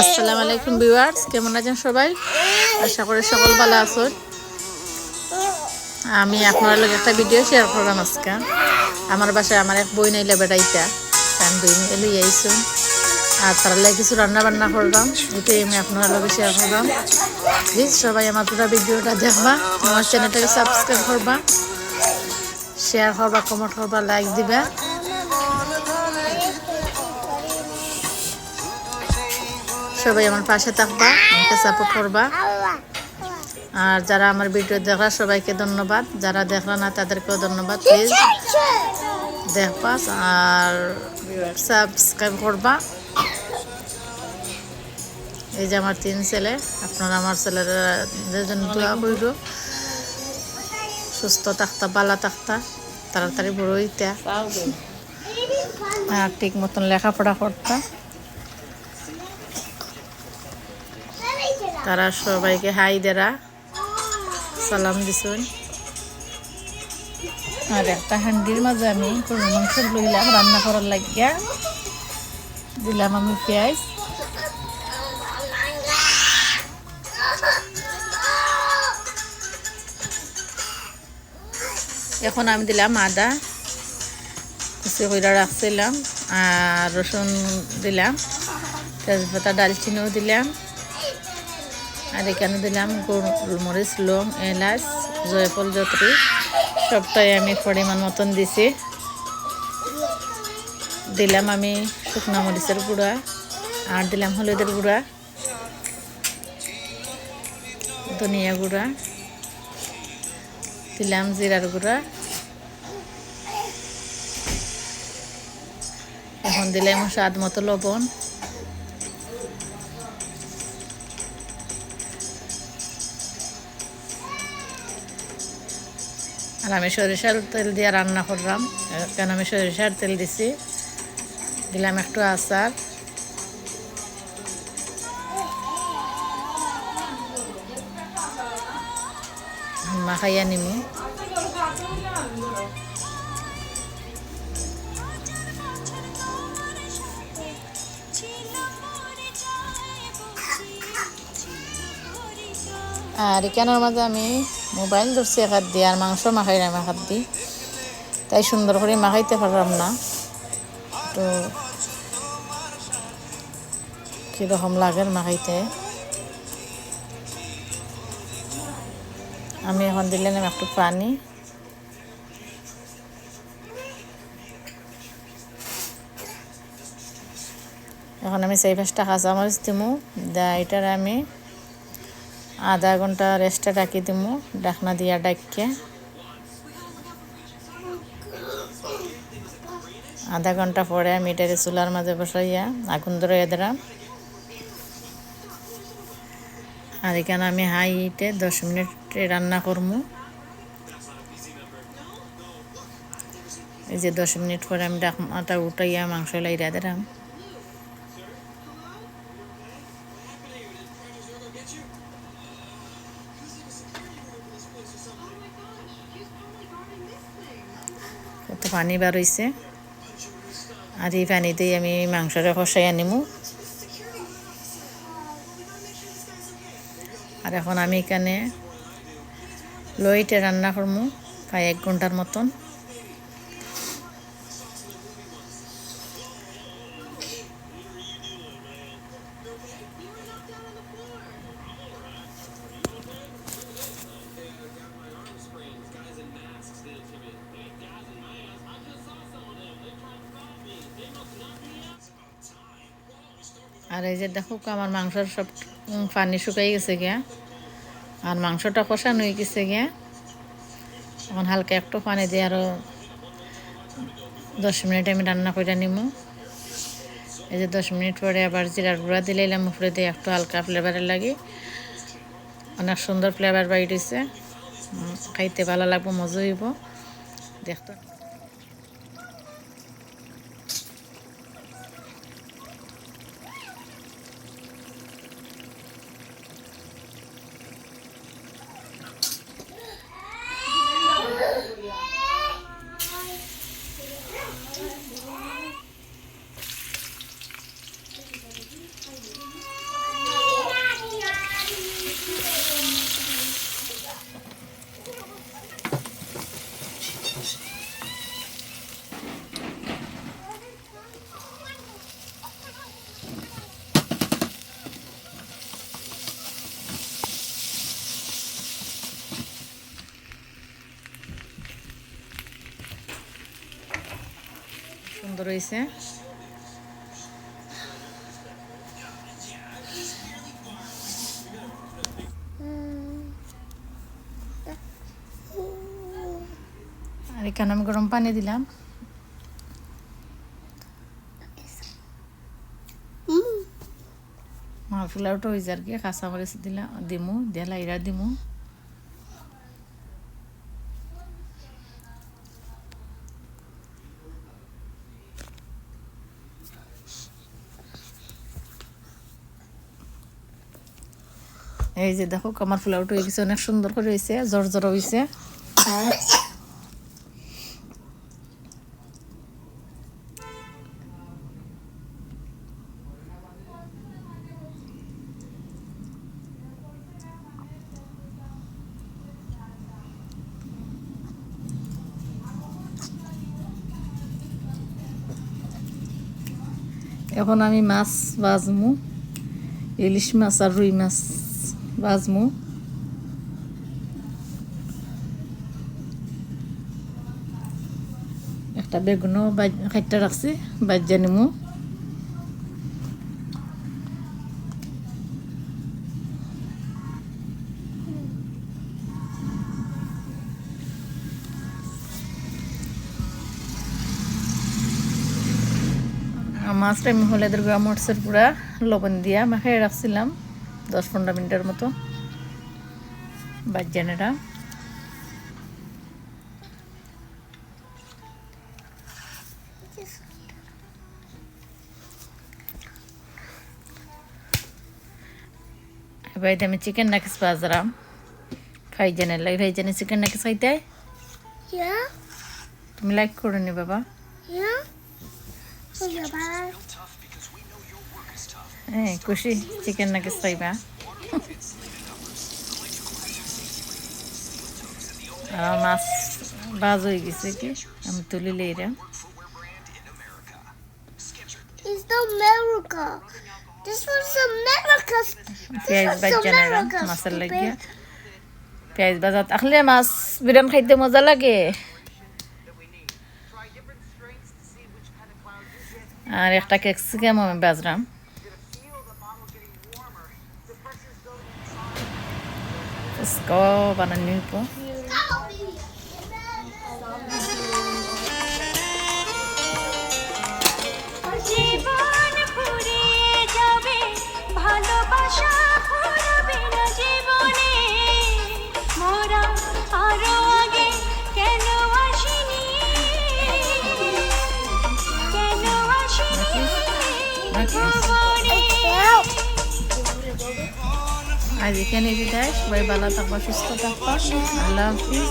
আসসালামু আলাইকুম ভিউয়ার্স, কেমন আছেন সবাই? আশা করি সকল ভালো আছেন। আমি আপনার লগে একটা ভিডিও শেয়ার করলাম আজকে। আমার বাসায় আমার এক বই নাইলে বেড়াইতা আমি দুই মিলে লই আইসুন আর তার লাগে কিছু রান্না বান্না করলাম। এটাই আমি আপনার লগে শেয়ার করলাম। প্লিজ সবাই আমার পুরো ভিডিওটা দেখবা। আমার চ্যানেলটাকে সাবস্ক্রাইব করবা। শেয়ার করবা কমেন্ট করবা লাইক দিবা। সবাই আমার পাশে থাকবা, আমাকে সাপোর্ট করবা। আর যারা আমার ভিডিও দেখা, সবাইকে ধন্যবাদ। যারা দেখল না, তাদেরকেও ধন্যবাদ প্লিজ দেখবা, আর সাবস্ক্রাইব করবা। এই যে আমার তিন ছেলে, আপনারা আমার ছেলেরা জন্য দোয়া সুস্থ থাকতা বালা থাকতা, তাড়াতাড়ি বড় হইতা। আর ঠিক মতন লেখাপড়া করতা। তারা সবাইকে হাই দেরা। সালাম দিছুন। আর একটা হান্ডির মাঝে আমি গরুর মাংস লইলাম রান্না করার লাগিয়া দিলাম আমি পেঁয়াজ। এখন আমি দিলাম আদা। কুচি কইরা রাখছিলাম। আর রসুন দিলাম। তেজপাতা ডালচিনিও দিলাম। আর এখানে দিলাম গোলমরিচ লং এলাচ, জয়ফল জত্রি সবটাই আমি পরিমাণ মতন দিছি। দিলাম আমি শুকনো মরিচের গুঁড়া আর দিলাম হলুদের গুঁড়া, ধনিয়া গুঁড়া, দিলাম জিরার গুঁড়া। এখন দিলাম স্বাদ মতো লবণ। আর আমি সরিষার তেল দিয়ে রান্না করলাম। কেন আমি সরিষার তেল দিছি? দিলাম একটু আচার। মাখাইয়া নিমু। আর এখানের মাঝে আমি মোবাইল ধরছি এক হাত দিয়ে, আর মাংস মাখাই না হাত দিই তাই সুন্দর করে মাখাইতে পারলাম না। তো কীরকম লাগে মাখাইতে? আমি এখন দিলাম একটু পানি। এখন আমি সেই পাঁচটা কাঁচামরিচ দিমু দা এটার আমি আধা ঘণ্টা রেস্টে রাখি দিমু, ডাকনা দিয়া ডাককে আধা ঘণ্টা পরে আমি চুলার মাঝে বসাইয়া আগুন ধরে দিলাম। আর এখানে আমি হাই হিটে দশ মিনিট রান্না করমু। এই যে দশ মিনিট পরে আমি ডাকনাটা উঠাইয়া মাংস লাইরা দিলাম। কত পানি বার হয়েছে আর এই পানিতেই আমি মাংসটা কষাই আনিমু আর এখন আমি এখানে লইটে রান্না করব প্রায় এক ঘণ্টার মতন। আর এই যে দেখো আমার মাংসর সব পানি শুকাই গেছে গিয়া। আর মাংসটা কষানো হয়ে গেছে গিয়া। এখন হালকা একটু পানি দিয়ে আরও দশ মিনিট আমি রান্না করে নিমু। এই যে দশ মিনিট পরে আবার জিরার গুঁড়া দিলে এলাম উপরে দিয়ে একটু হালকা ফ্লেভারের লাগে। অনেক সুন্দর ফ্লেভার হয়েছে খাইতে ভালো লাগবো, মজা হইব। দেখতো। সুন্দর হয়েছে। আর এখানে আমি গরম পানি দিলাম। মার পোলাওটা হয়েছে আর কি কাঁচা মরিচ দিলাম দিমু, দিয়া লাইরা দিমু। এই যে দেখো আমার পোলাওটা হয়ে গেছে, অনেক সুন্দর করে হয়েছে জর জর হয়েছে। এখন আমি মাছ ভাজমু ইলিশ মাছ আর রুই মাছ। ভাজমু একটা বেগুনও খাইটা রাখছি, বাজ্যা নিমু। মাছটা আমি হলেদের গুঁড়া, মরচের গুঁড়া, লবণ দিয়া মাখাই রাখছিলাম। দশ পনেরো মিনিটের মতো। বাজ্যানেরা এবার আমি চিকেন নাকিস বাজারাম ভাইজানের লাগে। ভাইজানে চিকেন নাকিস খাইতে? তুমি লাইক করে নি বাবা। হ্যাঁ খুশি চিকেন নাকিস খাইবা আর মাছ বাজ হয়ে গেছে কি আমি তুলি লইরা It's America. This was America. পেঁয়াজ This was বাজ্যা নেরা America. মাছের. লাগিয়া পেঁয়াজ বাজা থাকলে মাছ বিরান খাইতে মজা লাগে আর একটা ক্যাপসিকাম আমি বাজরাম ফুচকা বানানি পর জীবন। ফুরিয়ে যাবে আজ এখানে বিদায়। সবাই ভালো থাকবা সুস্থ থাকবা আল্লাহ হাফিজ।